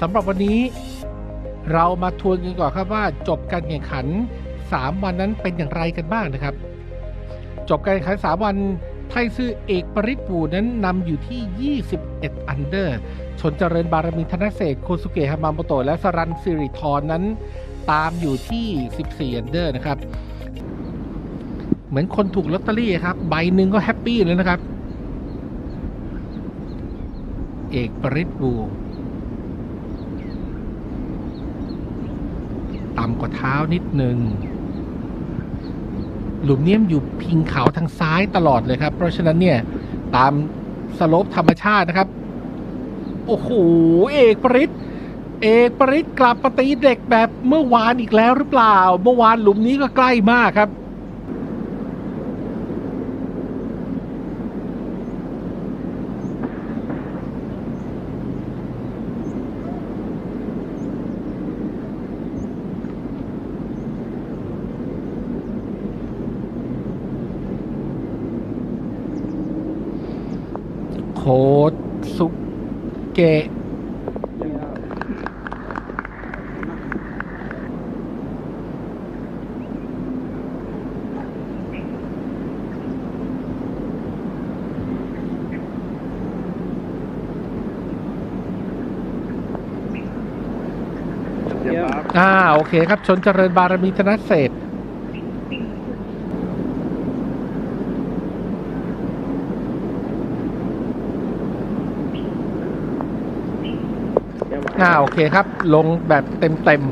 สำหรับวันนี้ เรามาทวนกันก่อนครับว่าจบการแข่งขัน 3 วันนั้นเป็นอย่างไรกันบ้างนะครับ จบการแข่งขัน 3 วันไทยซื่อเอกปริศบูนั้นนำอยู่ที่ 21 อันเดอร์ ชนเจริญบารมีธนเศษโคสุเกะฮามาโมโตะและสรันสิริธรนั้นตามอยู่ที่ 14 อันเดอร์นะครับ เหมือนคนถูกลอตเตอรี่ครับ ใบหนึ่งก็แฮปปี้เลยนะครับ เอกปริศบู ต่ำกว่าเท้านิดหนึ่งหลุมเนี้ยมอยู่พิงเขาทางซ้ายตลอดเลยครับ เพราะฉะนั้นเนี่ยตามสโลปธรรมชาตินะครับ โอ้โห เอกปริศเอกปริศกลับมาตีเด็กแบบเมื่อวานอีกแล้วหรือเปล่า เมื่อวานหลุมนี้ก็ใกล้มากครับ ดสุเกะเยี่ยมครับอ่า โอเคครับ ชนเจริญบารมีธนเศรษ อ่าโอเคครับ ลงแบบเต็มเต็ม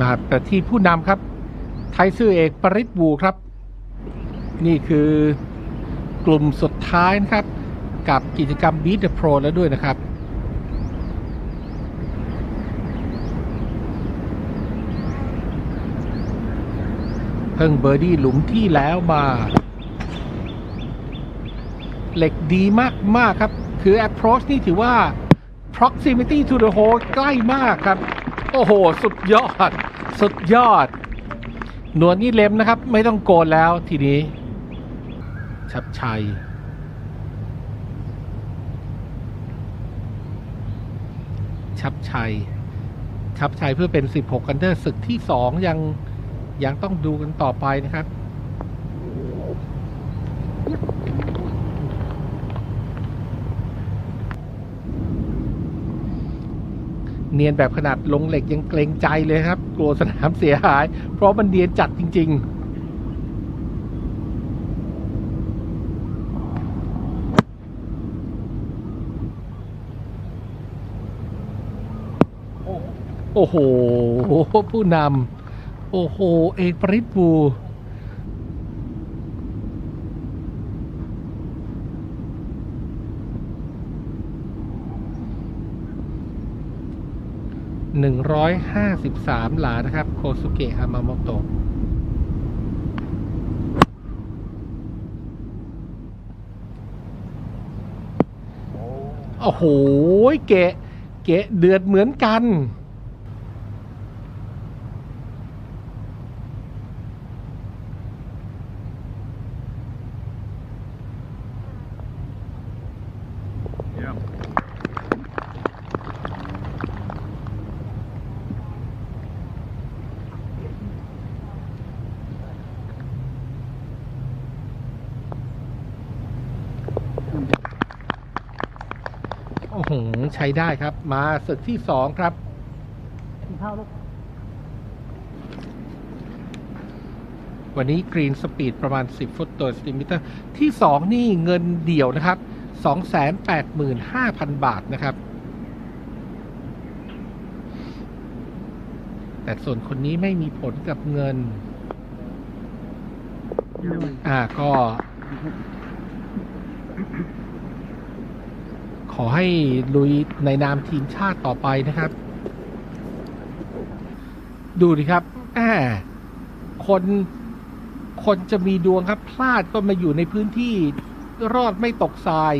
มาแต่ที่ผู้นำครับ ไทยซื่อเอกปริศบูครับ นี่คือกลุ่มสุดท้ายนะครับ กับกิจกรรม Beat the Pro แล้วด้วยนะครับเพิ่งเบอร์ดี้หลุมที่แล้วมา เหล็กดีมากมาก ๆ ครับ คือ approach นี่ถือว่า proximity to the hole ใกล้มากครับ โอ้โห สุดยอด สุดยอด หนวดนี่เล็มนะครับ ไม่ต้องโกนแล้วทีนี้ ชับชัย ชับชัย ชับชัยเพื่อเป็น 16 กันเดอร์ศึกที่ 2 ยังยังต้องดูกันต่อไปนะครับ เนียนแบบขนาดลงเหล็กยังเกรงใจเลยครับ กลัวสนามเสียหาย เพราะมันเนียนจัดจริง ๆโอ้โห ผู้นำ โอ้โห เอกปริศบู หนึ่งร้อยห้าสิบสามหลานะครับ โคสุเกะฮามาโมโตะโอ้โห เกะ เกะเดือดเหมือนกัน ใช้ได้ครับ มาศึกที่สองครับวันนี้กรีนสปีดประมาณ 10 ฟุตต่อสติมิเตอร์ที่ 2 นี่เงินเดี่ยวนะครับ 285,000 บาทนะครับ แต่ส่วนคนนี้ไม่มีผลกับเงิน อ่าก็ ข อให้ลุยในนามทีมชาติต่อไปนะครับ ดูดิครับแอบคนคนจะมีดวงครับ พลาดก็มาอยู่ในพื้นที่รอดไม่ตกทราย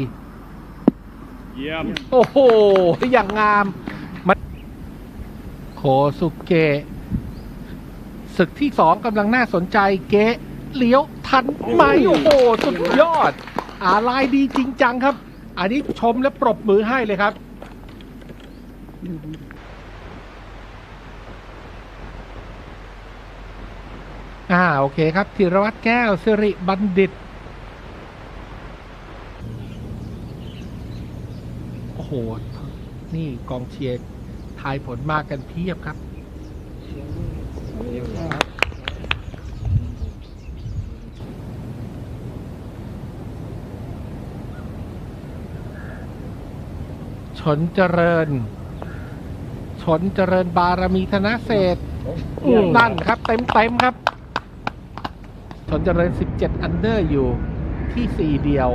เยี่ยม โอ้โห อย่างงาม มันโคสุเกะศึกที่สองกำลังน่าสนใจเกะเลี้ยวทันไหมโอ้โห สุดยอด อาลายดีจริงจังครับ อันนี้ชมและปรบมือให้เลยครับอ่าโอเคครับธีรวัตรแก้วสิริบัณฑิต โอ้โห นี่กองเชียร์ทายผลมากันเพียบครับ ชนเจริญ ชนเจริญบารมีธนเศรษฐ์นั่นครับ เต็มเต็มๆครับ ชนเจริญ 17 อันเดอร์อยู่ที่ 4 เดียว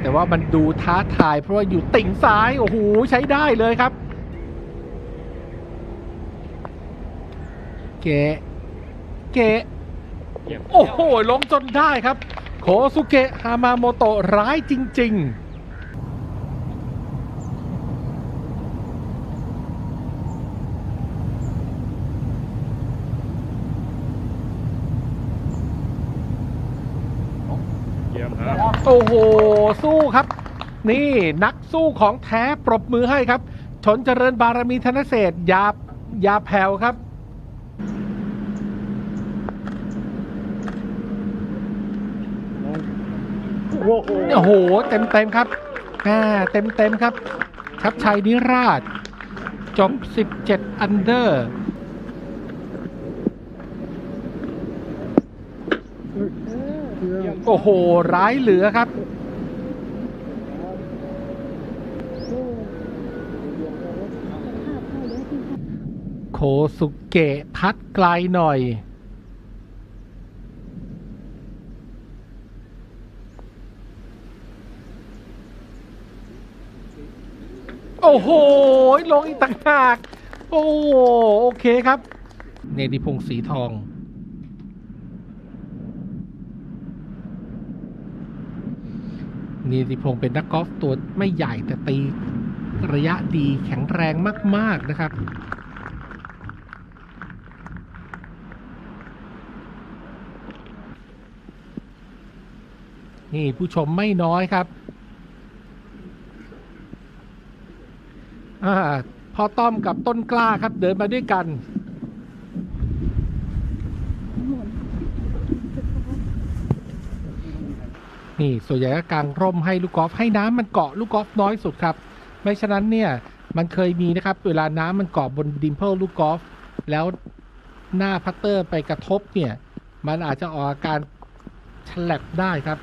แต่ว่ามันดูท้าทายเพราะว่าอยู่ติ่งซ้าย โอ้โห ใช้ได้เลยครับ เกะเกะเยี่ยม โอ้โหลงจนได้ครับ โคสุเกะฮามาโมโตะร้ายจริงเยี่ยมครับๆโอ้โห สู้ครับ นี่นักสู้ของแท้ปรบมือให้ครับ ชนเจริญบารมีธนเศรษฐ์อยาอยาแผ่วครับ โอ้โห เต็มเต็มครับอ่าเต็มเต็มครับ ชับชัยนิราช จบ 17 อันเดอร์โอ้โห ร้ายเหลือครับ โคสุเกะพัดไกลหน่อย โอ้โห ลงอีกต่างหาก โอ้โหโอเคครับ เนติพงศ์สีทอง เนติพงศ์เป็นนักกอล์ฟตัวไม่ใหญ่แต่ตีระยะดีแข็งแรงมาก ๆ นะครับนี่ผู้ชมไม่น้อยครับ อ่า พ่อต้อมกับต้นกล้าครับเดินมาด้วยกัน นี่ส่วนใหญ่ก็กางร่มให้ลูกกอล์ฟให้น้ำมันเกาะลูกกอล์ฟน้อยสุดครับ ไม่ฉะนั้นเนี่ยมันเคยมีนะครับ เวลาน้ำมันเกาะบนดิมเพิลลูกกอล์ฟแล้วหน้าพัตเตอร์ไปกระทบเนี่ย มันอาจจะออกอาการฉลับได้ครับ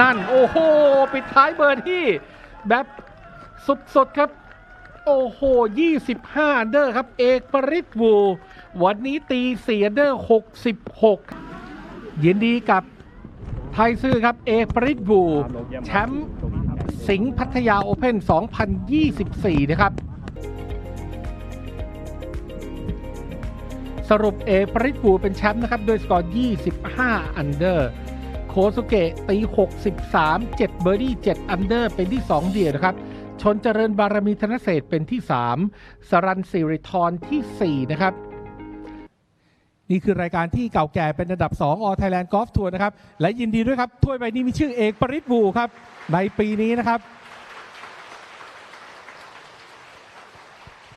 นั่น โอ้โห ปิดท้ายเบอร์ที่ แบบสุดๆครับ โอ้โห 25 เดอร์ครับ เอกปริศวูวันนี้ตี4อันเดอร์ 66 ยินดีกับไทยซื่อครับ เอกปริศวูแชมป์สิงห์พัทยาโอเพ่น 2024 นะครับ สรุปเอกปริศวูเป็นแชมป์นะครับด้วยสกอร์ 25 อันเดอร์ โคสุเกะตี 63 7 เบอร์ดี้ 7 อันเดอร์ เป็นที่ 2 เดียวนะครับ ชนเจริญบารมีธนเศษเป็นที่ 3 สรันสิริธรที่ 4 นะครับ นี่คือรายการที่เก่าแก่เป็นอันดับ 2 All Thailand Golf Tour นะครับ และยินดีด้วยครับ ถ้วยใบนี้มีชื่อเอกปริศบูครับ ในปีนี้นะครับ